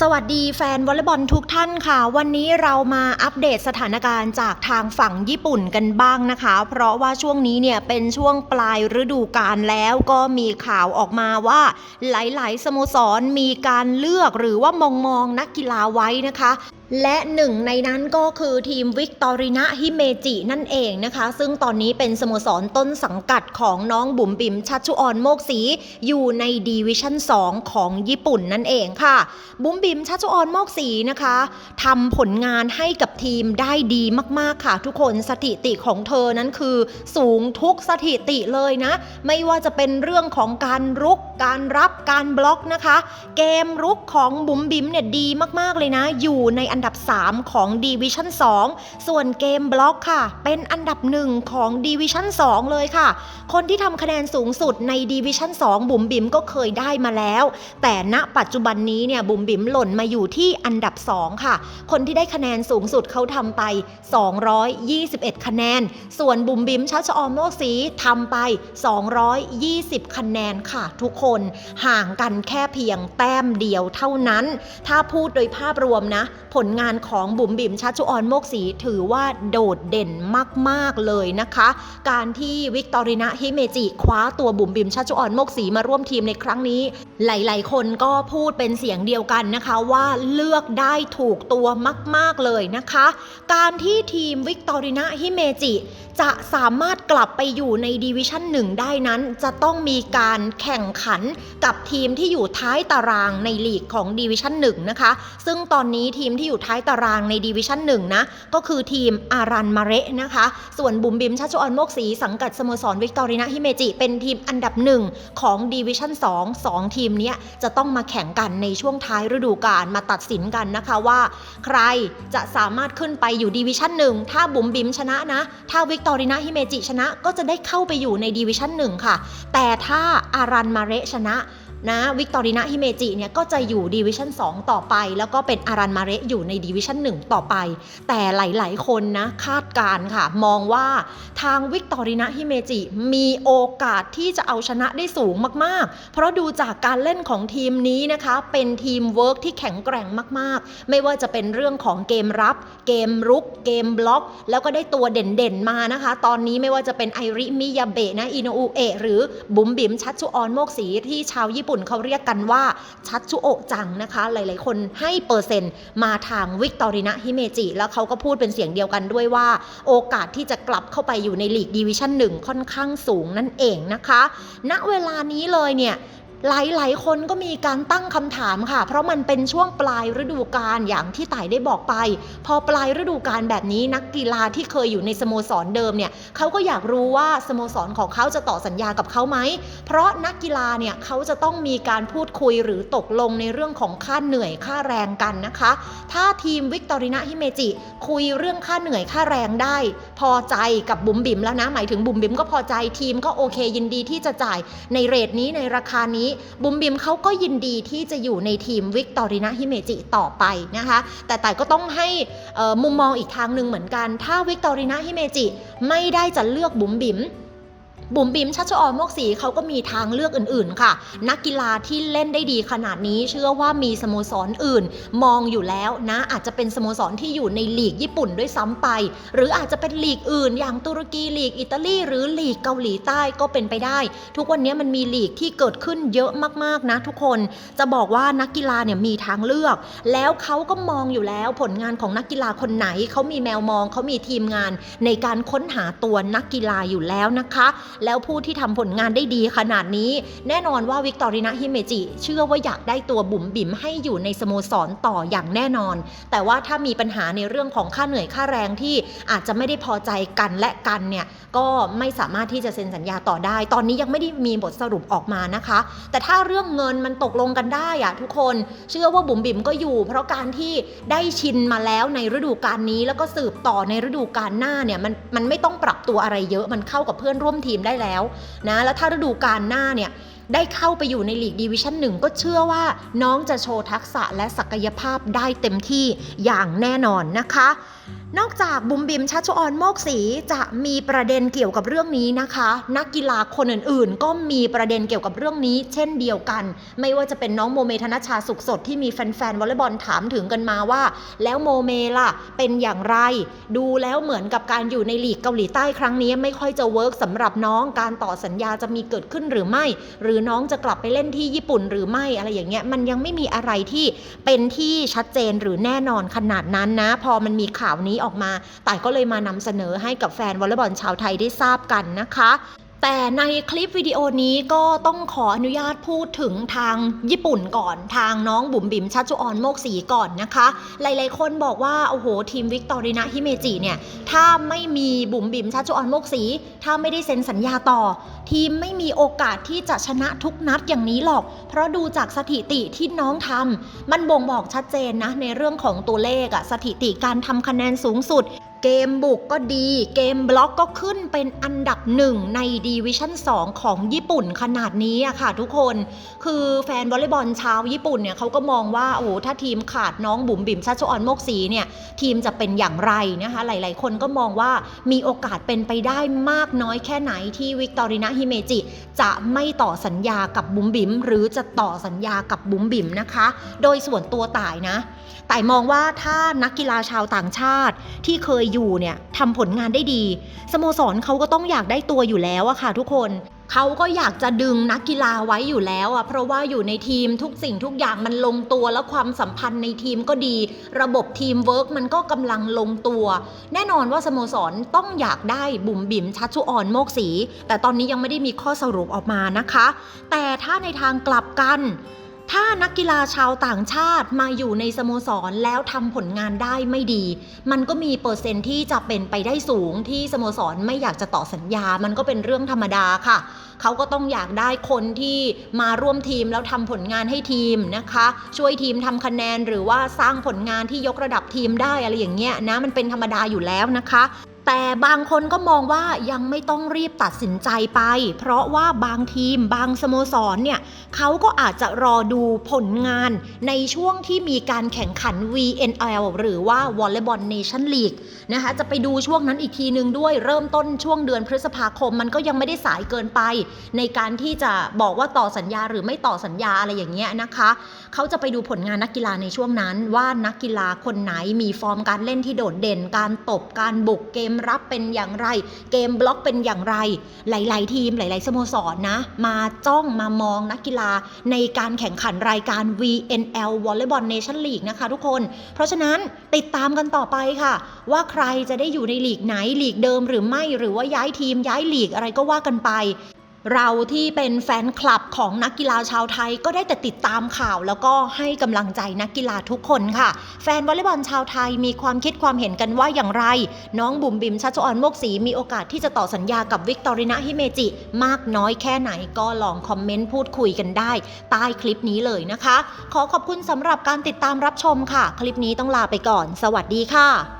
สวัสดีแฟนวอลเลย์บอลทุกท่านค่ะ วันนี้เรามาอัปเดตสถานการณ์จากทางฝั่งญี่ปุ่นกันบ้างนะคะ เพราะว่าช่วงนี้เนี่ยเป็นช่วงปลายฤดูกาลแล้วก็มีข่าวออกมาว่า หลาย ๆ สโมสรมีการเลือกหรือว่ามองมองนักกีฬาไว้นะคะ และหนึ่งในนั้นก็คือทีมวิกตอรินะฮิเมจินั่นเองนะคะ ซึ่งตอนนี้เป็นสโมสรต้นสังกัดของน้องบุ๋มบิ๋มชัชชุออนโมกศรีอยู่ในดีวิชั่น 2 ของญี่ปุ่นนั่นเองค่ะ บุ๋มบิ๋มชัชชุออนโมกศรีนะคะทำผลงานให้กับทีมได้ดีมากๆค่ะ ทุกคนสถิติของเธอนั้นคือ สูงทุกสถิติเลยนะ ไม่ว่าจะเป็นเรื่องของการรุก การรับการบล็อกนะคะ เกมรุกของบุ๋มบิ๋มเนี่ยดีมากๆเลยนะ อยู่ในอันดับ 3 ของ Division 2 ส่วนเกมบล็อกค่ะ เป็นอันดับ 1 ของ Division 2 เลยค่ะ คนที่ทำคะแนนสูงสุดใน Division 2 บุ๋มบิ๋มก็เคยได้มาแล้ว แต่ณปัจจุบันนี้เนี่ยบุ๋มบิ๋มหล่นมาอยู่ที่อันดับ 2 ค่ะ คนที่ได้คะแนนสูงสุดเขาทำไป 221 คะแนน ส่วนบุ๋มบิ๋มชัชออมโมกศรีทำไป 220 คะแนนค่ะ ทุกคนห่างกันแค่เพียงแต้มเดียวเท่านั้น ถ้าพูดโดยภาพรวมนะ ผลลงานของบุ๋มบิ๋มชัชออนโมกศีถือว่าโดดเด่นมาก ๆ เลยนะคะ การที่วิกตอรินะฮิเมจิคว้าตัวบุ๋มบิ๋มชัชออนโมกศีมาร่วมทีมในครั้งนี้ หลาย ๆ คนก็พูดเป็นเสียงเดียวกันนะคะว่าเลือกได้ถูกตัวมาก ๆ เลยนะคะ การที่ทีมวิกตอรินะฮิเมจิ จะสามารถกลับไปอยู่ในดิวิชั่น1ได้นั้น จะต้องมีการแข่งขันกับทีมที่อยู่ท้ายตารางในลีกของดิวิชั่น1นะคะ ซึ่งตอนนี้ทีมที่อยู่ท้ายตารางในดิวิชั่น1นะ ก็คือทีมอารันมาเระนะคะ ส่วนบุ๋มบิมชัชออนโมกศรีสังกัดสโมสรวิกตอรินาฮิเมจิเป็นทีมอันดับหนึ่งของดิวิชั่น2 2ทีมเนี้ยจะต้องมาแข่งกันในช่วงท้ายฤดูกาลมาตัดสินกันนะคะว่า ใครจะสามารถขึ้นไปอยู่ดีวิชั่นหนึ่งถ้าบุ๋มบิมชนะนะ ถ้าวิกตอรินาฮิเมจิชนะก็จะได้เข้าไปอยู่ในดีวิชั่นหนึ่งค่ะ แต่ถ้าอารันมาเรชนะ นะวิกตอรินาฮิเมจิเนี่ยก็จะอยู่ดีวิชั่น2 ต่อไป แล้วก็เป็นอารันมาเรอยู่ในดีวิชั่น1 ต่อไป แต่หลาย ๆ คนนะคาดการ์ค่ะ มองว่าทางวิกตอรินาฮิเมจิมีโอกาสที่จะเอาชนะได้สูงมาก ๆ เพราะดูจากการเล่นของทีมนี้นะคะ เป็นทีมเวิร์กที่แข็งแกร่งมาก ๆ ไม่ว่าจะเป็นเรื่องของเกมรับ เกมรุก เกมบล็อก แล้วก็ได้ตัวเด่น ๆ มานะคะ ตอนนี้ไม่ว่าจะเป็นไอริมิยาเบะนะอินโอเอะหรือบุ๋มบิ๋มชัดชุออนโมกศรีที่ชาวญี่ปุ่นเขาเรียกกันว่าชัดชุโอจังนะคะ หลายๆ คนให้เปอร์เซ็นต์มาทางวิกตอรินะฮิเมจิ แล้วเขาก็พูดเป็นเสียงเดียวกันด้วยว่า โอกาสที่จะกลับเข้าไปอยู่ในลีกดิวิชั่นหนึ่งค่อนข้างสูงนั่นเองนะคะ ณเวลานี้เลยเนี่ย หลาย ๆ คนก็มีการตั้งคำถามค่ะ เพราะมันเป็นช่วงปลายฤดูกาลอย่างที่ต่ายได้บอกไป พอปลายฤดูกาลแบบนี้นักกีฬาที่เคยอยู่ในสโมสรเดิมเนี่ยเขาก็อยากรู้ว่าสโมสรของเขาจะต่อสัญญากับเขาไหม เพราะนักกีฬาเนี่ยเขาจะต้องมีการพูดคุยหรือตกลงในเรื่องของค่าเหนื่อยค่าแรงกันนะคะ ถ้าทีมวิกตอรินาฮิเมจิคุยเรื่องค่าเหนื่อยค่าแรงได้ พอใจกับบุ๋มบิ๋มแล้วนะหมายถึงบุ๋มบิ๋มก็พอใจทีมก็โอเคยินดีที่จะจ่ายในเรทนี้ในราคานี้บุ๋มบิมเขาก็ยินดีที่จะอยู่ในทีมวิกตอรินาฮิเมจิต่อไปนะคะ แต่แต่ก็ต้องให้มุมมองอีกทางหนึ่งเหมือนกัน ถ้าวิกตอรินาฮิเมจิไม่ได้จะเลือกบุ๋มบิม บุ๋มบิมชัชออนโมกศรีเขาก็มีทางเลือกอื่นๆค่ะ นักกีฬาที่เล่นได้ดีขนาดนี้ เชื่อว่ามีสโมสรอื่น มองอยู่แล้วนะอาจจะเป็นสโมสรที่อยู่ในลีกญี่ปุ่นด้วยซ้ำไป หรืออาจจะเป็นลีกอื่น อย่างตุรกีลีกอิตาลีหรือลีกเกาหลีใต้ก็เป็นไปได้ ทุกวันนี้มันมีลีกที่เกิดขึ้นเยอะมากๆนะทุกคนจะบอกว่านักกีฬาเนี่ยมีทางเลือก แล้วเขาก็มองอยู่แล้วผลงานของนักกีฬาคนไหนเขามีแมวมองเขามีทีมงานในการค้นหาตัวนักกีฬาอยู่แล้วนะคะแล้วผู้ที่ทำผลงานได้ดีขนาดนี้ แน่นอนว่าวิกตอรินาฮิเมจิ เชื่อว่าอยากได้ตัวบุ๋มบิ๋มให้อยู่ในสโมสรต่ออย่างแน่นอน แต่ว่าถ้ามีปัญหาในเรื่องของค่าเหนื่อยค่าแรงที่อาจจะไม่ได้พอใจกันและกันเนี่ยก็ไม่สามารถที่จะเซ็นสัญญาต่อได้ ตอนนี้ยังไม่ได้มีบทสรุปออกมานะคะ แต่ถ้าเรื่องเงินมันตกลงกันได้อะทุกคนเชื่อว่าบุ๋มบิ๋มก็อยู่ เพราะการที่ได้ชินมาแล้วในฤดูกาลนี้แล้วก็สืบต่อในฤดูกาลหน้าเนี่ยมันมันไม่ต้องปรับตัวอะไรเยอะมันเข้ากับเพื่อนร่วมทีมได้แล้วนะแล้วถ้าฤดูกาลหน้าเนี่ยได้เข้าไปอยู่ในลีกดีวิชั่นหนึ่งก็เชื่อว่าน้องจะโชว์ทักษะและศักยภาพได้เต็มที่อย่างแน่นอนนะคะ นอกจากบุมบิมชัชออนโมกศรีจะมีประเด็นเกี่ยวกับเรื่องนี้นะคะ นักกีฬาคนอื่นๆ ก็มีประเด็นเกี่ยวกับเรื่องนี้ เช่นเดียวกัน ไม่ว่าจะเป็นน้องโมเมธนชชาสุขสดที่มีแฟนๆวอลเลย์บอลถามถึงกันมาว่า แล้วโมเมล่ะเป็นอย่างไร ดูแล้วเหมือนกับการอยู่ในลีกเกาหลีใต้ครั้งนี้ ไม่ค่อยจะเวิร์กสำหรับน้องการต่อสัญญาจะมีเกิดขึ้นหรือไม่ หรือน้องจะกลับไปเล่นที่ญี่ปุ่นหรือไม่อะไรอย่างเงี้ยมันยังไม่มีอะไรที่เป็นที่ชัดเจนหรือแน่นอนขนาดนั้นนะ พอมันมีข่าวนี้ออกมา แต่ก็เลยมานำเสนอให้กับแฟนวอลเลย์บอลชาวไทยได้ทราบกันนะคะ แต่ในคลิปวิดีโอนี้ก็ต้องขออนุญาตพูดถึงทางญี่ปุ่นก่อนทางน้องบุ๋มบิ๋มชัชจุออนโมกศรีก่อนนะคะ หลายๆ คนบอกว่า โอ้โห ทีมวิกตอรินาฮิเมจิเนี่ย ถ้าไม่มีบุ๋มบิ๋มชัชจุออนโมกศรีถ้าไม่ได้เซ็นสัญญาต่อ ทีมไม่มีโอกาสที่จะชนะทุกนัดอย่างนี้หรอก เพราะดูจากสถิติที่น้องทำมันบ่งบอกชัดเจนนะในเรื่องของตัวเลขอะสถิติการทำคะแนนสูงสุด เกมบุกก็ดี เกมบล็อกก็ขึ้นเป็นอันดับหนึ่งในดีวิชั่น 2 ของญี่ปุ่นขนาดนี้อะค่ะทุกคน คือแฟนวอลเลย์บอลชาวญี่ปุ่นเนี่ยเขาก็มองว่า โอ้โห ถ้าทีมขาดน้องบุ๋มบิ๋มชัชออนโมกศรีเนี่ย ทีมจะเป็นอย่างไรนะคะ หลายๆ คนก็มองว่ามีโอกาสเป็นไปได้มากน้อยแค่ไหนที่วิกตอรินาฮิเมจิ จะไม่ต่อสัญญากับบุ๋มบิ๋มหรือจะต่อสัญญากับบุ๋มบิ๋มนะคะ โดยส่วนตัวต่ายนะแต่มองว่าถ้านักกีฬาชาวต่างชาติที่เคยอยู่เนี่ยทำผลงานได้ดี สโมสรเขาก็ต้องอยากได้ตัวอยู่แล้วอะค่ะทุกคนเขาก็อยากจะดึงนักกีฬาไว้อยู่แล้วอะเพราะว่าอยู่ในทีมทุกสิ่งทุกอย่างมันลงตัวแล้วความสัมพันธ์ในทีมก็ดี ระบบทีมเวิร์กมันก็กำลังลงตัว แน่นอนว่าสโมสรต้องอยากได้บุ๋มบิ๋มชัชชุออนโมกศรีแต่ตอนนี้ยังไม่ได้มีข้อสรุปออกมานะคะ แต่ถ้าในทางกลับกัน ถ้านักกีฬาชาวต่างชาติมาอยู่ในสโมสรแล้วทำผลงานได้ไม่ดี มันก็มีเปอร์เซ็นต์ที่จะเป็นไปได้สูงที่สโมสรไม่อยากจะต่อสัญญา มันก็เป็นเรื่องธรรมดาค่ะ เขาก็ต้องอยากได้คนที่มาร่วมทีมแล้วทำผลงานให้ทีมนะคะ ช่วยทีมทำคะแนนหรือว่าสร้างผลงานที่ยกระดับทีมได้อะไรอย่างเงี้ยนะมันเป็นธรรมดาอยู่แล้วนะคะ แต่บางคนก็มองว่ายังไม่ต้องรีบตัดสินใจไป เพราะว่าบางทีมบางสโมสรเนี่ยเขาก็อาจจะรอดูผลงานในช่วงที่มีการแข่งขัน VNL หรือว่า Volleyball Nation League นะคะจะไปดูช่วงนั้นอีกทีนึงด้วยเริ่มต้นช่วงเดือนพฤษภาคม มันก็ยังไม่ได้สายเกินไป ในการที่จะบอกว่าต่อสัญญาหรือไม่ต่อสัญญาอะไรอย่างเงี้ยนะคะเขาจะไปดูผลงานนักกีฬาในช่วงนั้น ว่านักกีฬาคนไหนมีฟอร์มการเล่นที่โดดเด่น การตบการบุกเกมรับเป็นอย่างไร เกมบล็อกเป็นอย่างไร หลาย ๆ ทีมหลาย ๆ สโมสรนะ มาจ้องมามองนักกีฬาในการแข่งขันรายการ VNL Volleyball Nation League นะคะทุกคน เพราะฉะนั้นติดตามกันต่อไปค่ะ ว่าใครจะได้อยู่ในลีกไหนลีกเดิมหรือไม่หรือว่าย้ายทีมย้ายลีกอะไรก็ว่ากันไป เราที่เป็นแฟนคลับของนักกีฬาชาวไทยก็ได้แต่ติดตามข่าว แล้วก็ให้กำลังใจนักกีฬาทุกคนค่ะ แฟนวอลเลย์บอลชาวไทยมีความคิดความเห็นกันว่าอย่างไร น้องบุ๋มบิมชัชออนโมกศรีมีโอกาสที่จะต่อสัญญากับวิกตอรินาฮิเมจิ มากน้อยแค่ไหนก็ลองคอมเมนต์พูดคุยกันได้ ใต้คลิปนี้เลยนะคะ ขอขอบคุณสำหรับการติดตามรับชมค่ะ คลิปนี้ต้องลาไปก่อน สวัสดีค่ะ